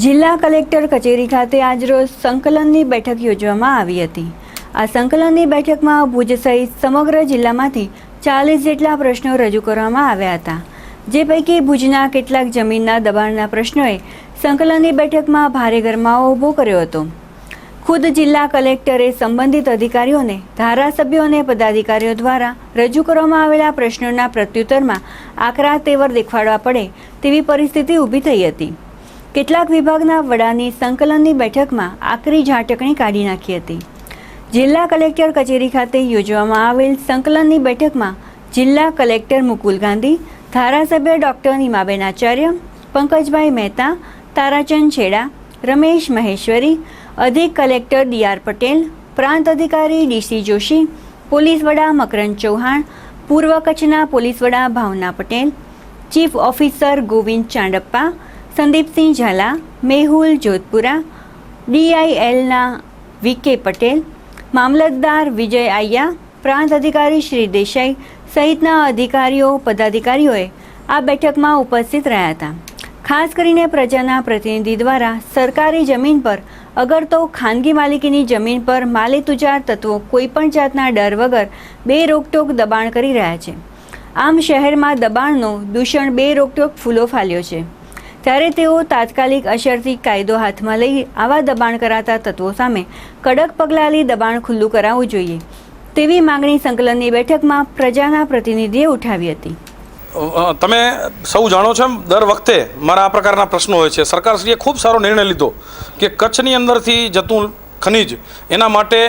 જિલ્લા કલેક્ટર કચેરી ખાતે આજરોજ સંકલનની બેઠક યોજવામાં આવી હતી. આ સંકલનની બેઠકમાં ભુજ સહિત સમગ્ર જિલ્લામાંથી ચાલીસ જેટલા પ્રશ્નો રજૂ કરવામાં આવ્યા હતા. જે પૈકી ભુજના કેટલાક જમીનના દબાણના પ્રશ્નોએ સંકલનની બેઠકમાં ભારે ગરમાવો ઊભો કર્યો હતો. ખુદ જિલ્લા કલેક્ટરે સંબંધિત અધિકારીઓને, ધારાસભ્યો અને પદાધિકારીઓ દ્વારા રજૂ કરવામાં આવેલા પ્રશ્નોના પ્રત્યુત્તરમાં આકરા તેવર દેખાડવા પડે તેવી પરિસ્થિતિ ઊભી થઈ હતી. કેટલાક વિભાગના વડાની સંકલનની બેઠકમાં આકરી ઝાટકણી કાઢી નાખી હતી. જિલ્લા કલેક્ટર કચેરી ખાતે યોજવામાં આવેલ સંકલનની બેઠકમાં જિલ્લા કલેક્ટર મુકુલ ગાંધી, ધારાસભ્ય ડૉક્ટર નીમાબેન આચાર્ય, પંકજભાઈ મહેતા, તારાચંદ છેડા, રમેશ મહેશ્વરી, અધિક કલેક્ટર ડી આર પટેલ, પ્રાંત અધિકારી ડીસી જોશી, પોલીસ વડા મકરંદ ચૌહાણ, પૂર્વ કચ્છના પોલીસ વડા ભાવના પટેલ, ચીફ ઓફિસર ગોવિંદ ચાંડપ્પા સંદીપસિંહ ઝાલા, મેહુલ જોધપુરા ડીઆઈએલના વીકે પટેલ, મામલતદાર વિજય આયા પ્રાંત અધિકારી શ્રી દેસાઈ સહિતના અધિકારીઓ, પદાધિકારીઓએ આ બેઠકમાં ઉપસ્થિત રહ્યા હતા. ખાસ કરીને પ્રજાના પ્રતિનિધિ દ્વારા સરકારી જમીન પર અગર તો ખાનગી માલિકીની જમીન પર માલી તુજાર તત્વો કોઈપણ જાતના ડર વગર બે રોકટોક દબાણ કરી રહ્યા છે. આમ શહેરમાં દબાણનો દૂષણ બે રોકટોક ફૂલો ફાલ્યો છે. ત્યારે તેઓ તાત્કાલિક અસરથી કાયદો હાથમાં લઈ આવા દબાણ કરાતા તત્વો સામે કડક પગલાં લઈ દબાણ ખુલ્લું કરાવવું જોઈએ. તેવી માંગણી સંકલનની બેઠકમાં પ્રજાના પ્રતિનિધિએ ઉઠાવી હતી. તમે સૌ જાણો છો એમ, દર વખતે મારા આ પ્રકારના પ્રશ્નો હોય છે. સરકારશ્રીએ ખૂબ સારો નિર્ણય લીધો કે કચ્છની અંદરથી જતું ખનિજ એના માટે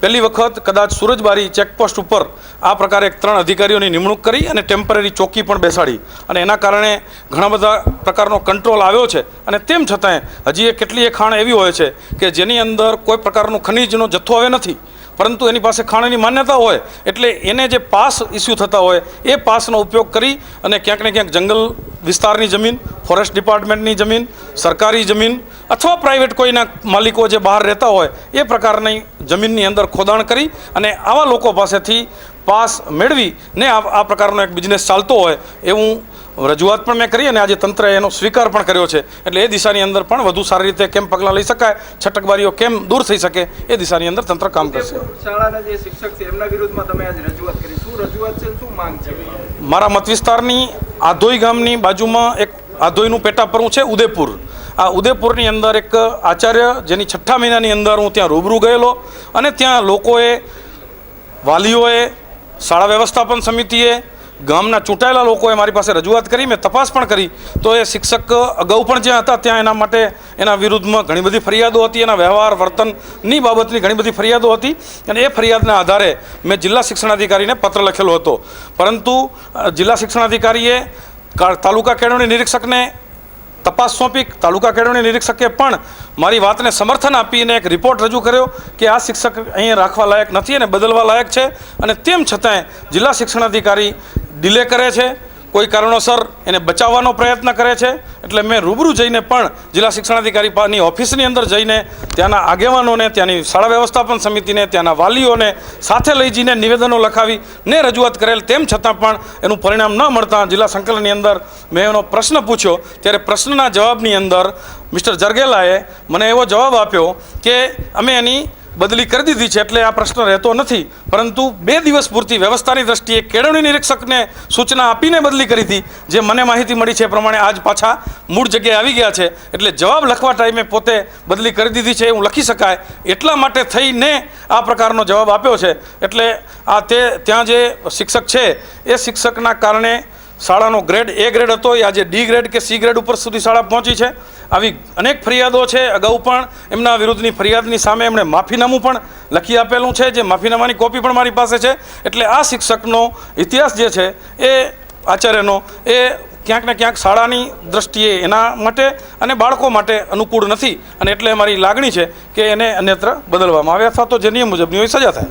પહેલી વખત કદાચ સુરજબારી ચેકપોસ્ટ ઉપર આ પ્રકારે ત્રણ અધિકારીઓની નિમણૂક કરી અને ટેમ્પરરી ચોકી પણ બેસાડી. અને એના કારણે ઘણા બધા પ્રકારનો કંટ્રોલ આવ્યો છે. અને તેમ છતાંય હજી એ કેટલીય ખાણ એવી હોય છે કે જેની અંદર કોઈ પ્રકારનું ખનિજનો જથ્થો હવે નથી. પરંતુ એની પાસે ખાણની માન્યતા હોય એટલે એને જે પાસ ઇસ્યુ થતા હોય એ પાસનો ઉપયોગ કરી અને ક્યાંક ને ક્યાંક જંગલ વિસ્તારની જમીન, ફોરેસ્ટ ડિપાર્ટમેન્ટની જમીન, સરકારી જમીન અથવા પ્રાઇવેટ કોઈના માલિકો જે બહાર રહેતા હોય એ પ્રકારની જમીનની અંદર ખોદાણ કરી અને આવા લોકો પાસેથી પાસ મેળવી ને આ પ્રકારનો એક બિઝનેસ ચાલતો હોય એવું રજૂઆત પણ મેં કરી અને આજે તંત્રએ એનો સ્વીકાર પણ કર્યો છે. એટલે એ દિશાની અંદર પણ વધુ સારી રીતે કેમ પગલાં લઈ શકાય છટકબારીઓ કેમ દૂર થઈ શકે એ દિશાની અંદર તંત્ર કામ કરશે. શાળાના જે શિક્ષક છે એમના વિરુદ્ધમાં તમે આજે રજૂઆત કરી. શું રજૂઆત છે શું માંગ છે? મારા મત વિસ્તારની આધોઈ ગામની બાજુમાં એક આધોઈનું પેટાપરું છે ઉદયપુર આ ઉદયપુરની અંદર એક આચાર્ય જેની છઠ્ઠા મહિનાની અંદર હું ત્યાં રૂબરૂ ગયેલો અને ત્યાં લોકોએ, વાલીઓએ, શાળા વ્યવસ્થાપન સમિતિએ, ગામના ચૂંટાયેલા લોકોએ મારી પાસે રજૂઆત કરી, મેં તપાસ પણ કરી. તો એ શિક્ષક અગાઉ પણ જ્યાં હતા, ત્યાં એના માટે એના વિરુદ્ધમાં ઘણી બધી ફરિયાદો હતી, એના વ્યવહાર, વર્તનની બાબતની ઘણી બધી ફરિયાદો હતી. અને એ ફરિયાદના આધારે મેં જિલ્લા શિક્ષણાધિકારીને પત્ર લખેલો હતો. પરંતુ જિલ્લા શિક્ષણાધિકારીએ તાલુકા કેળવણી નિરીક્ષકને તપાસ સોંપી તાલુકા કેળવણી નિરીક્ષકે પણ મારી વાતને સમર્થન આપીને એક રિપોર્ટ રજૂ કર્યો કે આ શિક્ષક અહીંયા રાખવા લાયક નથી અને બદલવા લાયક છે અને તેમ છતાંય જિલ્લા શિક્ષણાધિકારી ડિલે કરે છે. કોઈ કારણોસર એને બચાવવાનો પ્રયત્ન કરે છે. એટલે મેં રૂબરૂ જઈને પણ જિલ્લા શિક્ષણાધિકારીની ઓફિસની અંદર જઈને ત્યાંના આગેવાનોને, ત્યાંની શાળા વ્યવસ્થાપન સમિતિને, ત્યાંના વાલીઓને સાથે લઈ જઈને નિવેદનો લખાવી ને રજૂઆત કરેલ તેમ છતાં પણ એનું પરિણામ ન મળતા જિલ્લા સંકલનની અંદર મેં એનો પ્રશ્ન પૂછ્યો. ત્યારે પ્રશ્નના જવાબની અંદર મિસ્ટર જરગેલાએ મને એવો જવાબ આપ્યો કે અમે એની બદલી કરી દીધી છે એટલે આ પ્રશ્ન રહેતો નથી. પરંતુ બે દિવસ પૂરતી વ્યવસ્થાની દ્રષ્ટિએ કેળવણી નિરીક્ષકને સૂચના આપીને બદલી કરી હતી. જે મને માહિતી મળી છે એ પ્રમાણે આજ પાછા મૂળ જગ્યાએ આવી ગયા છે. એટલે જવાબ લખવા ટાઈમે પોતે બદલી કરી દીધી છે એવું લખી શકાય. એટલા માટે થઈને આ પ્રકારનો જવાબ આપ્યો છે. એટલે આ તે ત્યાં જે શિક્ષક છે, એ શિક્ષકના કારણે શાળાનો ગ્રેડ એ ગ્રેડ હતો, એ આજે ડી ગ્રેડ કે સી ગ્રેડ ઉપર સુધી શાળા પહોંચી છે. આવી અનેક ફરિયાદો છે, અગાઉ પણ એમના વિરુદ્ધની ફરિયાદની સામે એમણે માફીનામું પણ લખી આપેલું છે, જે માફીનામાની કોપી પણ મારી પાસે છે. એટલે આ શિક્ષકનો ઇતિહાસ જે છે, એ આચાર્યનો, એ ક્યાંક ને ક્યાંક શાળાની દ્રષ્ટિએ એના માટે અને બાળકો માટે અનુકૂળ નથી. અને એટલે મારી લાગણી છે કે એને અન્યત્ર બદલવામાં આવે અથવા તો જે નિયમ મુજબની હોય સજા થાય.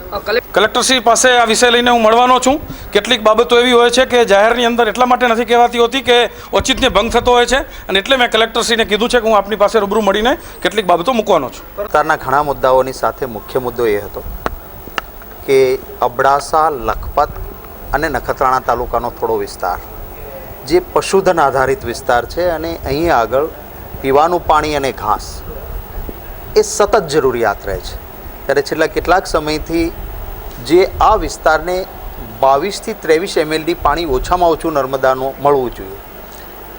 કલેક્ટરશ્રી પાસે આ વિષય લઈને હું મળવાનો છું. કેટલીક બાબતો એવી હોય છે કે જાહેરની અંદર એટલા માટે નથી કહેવાતી હોતી કે ઓચિતને ભંગ થતો હોય છે અને એટલે મેં કલેક્ટરશ્રીને કીધું છે કે હું આપની પાસે રૂબરૂ મળીને કેટલીક બાબતો મૂકવાનો છું. સરકારના ઘણા મુદ્દાઓની સાથે મુખ્ય મુદ્દો એ હતો કે અબડાસા, લખપત અને નખત્રાણા તાલુકાનો થોડો વિસ્તાર, જે પશુધન આધારિત વિસ્તાર છે અને અહીં આગળ પીવાનું પાણી અને ઘાસ એ સતત જરૂરિયાત રહે છે. ત્યારે છેલ્લા કેટલાક સમયથી જે આ વિસ્તારને બાવીસથી ત્રેવીસ એમએલડી પાણી ઓછામાં ઓછું નર્મદાનું મળવું જોઈએ.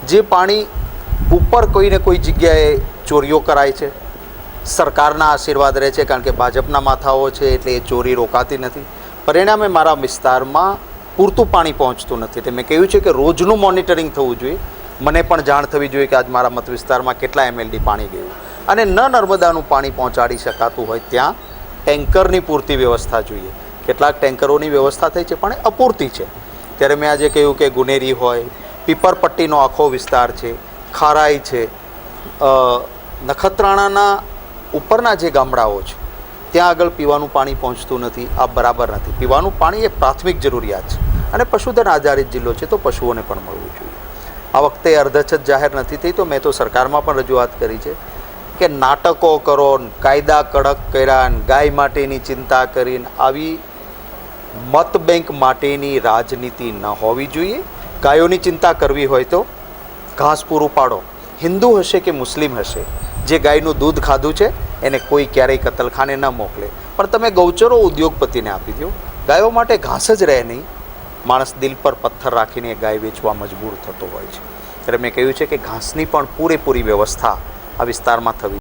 જે પાણી ઉપર કોઈને કોઈ જગ્યાએ ચોરીઓ કરાય છે, સરકારના આશીર્વાદ રહે છે, કારણ કે ભાજપના માથાઓ છે, એટલે એ ચોરી રોકાતી નથી. પરિણામે મારા વિસ્તારમાં પૂરતું પાણી પહોંચતું નથી. એટલે મેં કહ્યું છે કે રોજનું મોનિટરિંગ થવું જોઈએ. મને પણ જાણ થવી જોઈએ કે આજ મારા મત વિસ્તારમાં કેટલા એમએલડી પાણી ગયું. અને ન નર્મદાનું પાણી પહોંચાડી શકાતું હોય ત્યાં ટેન્કરની પૂરતી વ્યવસ્થા જોઈએ. કેટલાક ટેન્કરોની વ્યવસ્થા થઈ છે, પણ અપૂરતી છે. ત્યારે મેં આજે કહ્યું કે ગુનેરી હોય, પીપરપટ્ટીનો આખો વિસ્તાર છે, ખારાઈ છે નખત્રાણાના ઉપરના જે ગામડાઓ છે, ત્યાં આગળ પીવાનું પાણી પહોંચતું નથી, આ બરાબર નથી. પીવાનું પાણી એ પ્રાથમિક જરૂરિયાત છે અને પશુધન આધારિત જિલ્લો છે, તો પશુઓને પણ મળવું જોઈએ. આ વખતે અર્ધછત જાહેર નથી થઈ, તો મેં તો સરકારમાં પણ રજૂઆત કરી છે કે નાટકો કરો, કાયદા કડક કર્યા, ગાય માટેની ચિંતા કરીને આવી મત બેંક માટેની રાજનીતિ ન હોવી જોઈએ. ગાયોની ચિંતા કરવી હોય તો ઘાસ પૂરું પાડો. હિન્દુ હશે કે મુસ્લિમ હશે? જે ગાયનું દૂધ ખાધું છે, એને કોઈ ક્યારેય કતલખાને ન મોકલે. પણ તમે ગૌચરો ઉદ્યોગપતિને આપી દો. ગાયો માટે ઘાસ જ રહે નહીં. માણસ દિલ પર પથ્થર રાખીને ગાય વેચવા મજબૂર થતો હોય છે. ત્યારે મેં કહ્યું છે કે ઘાસની પણ પૂરેપૂરી વ્યવસ્થા આ વિસ્તારમાં થવી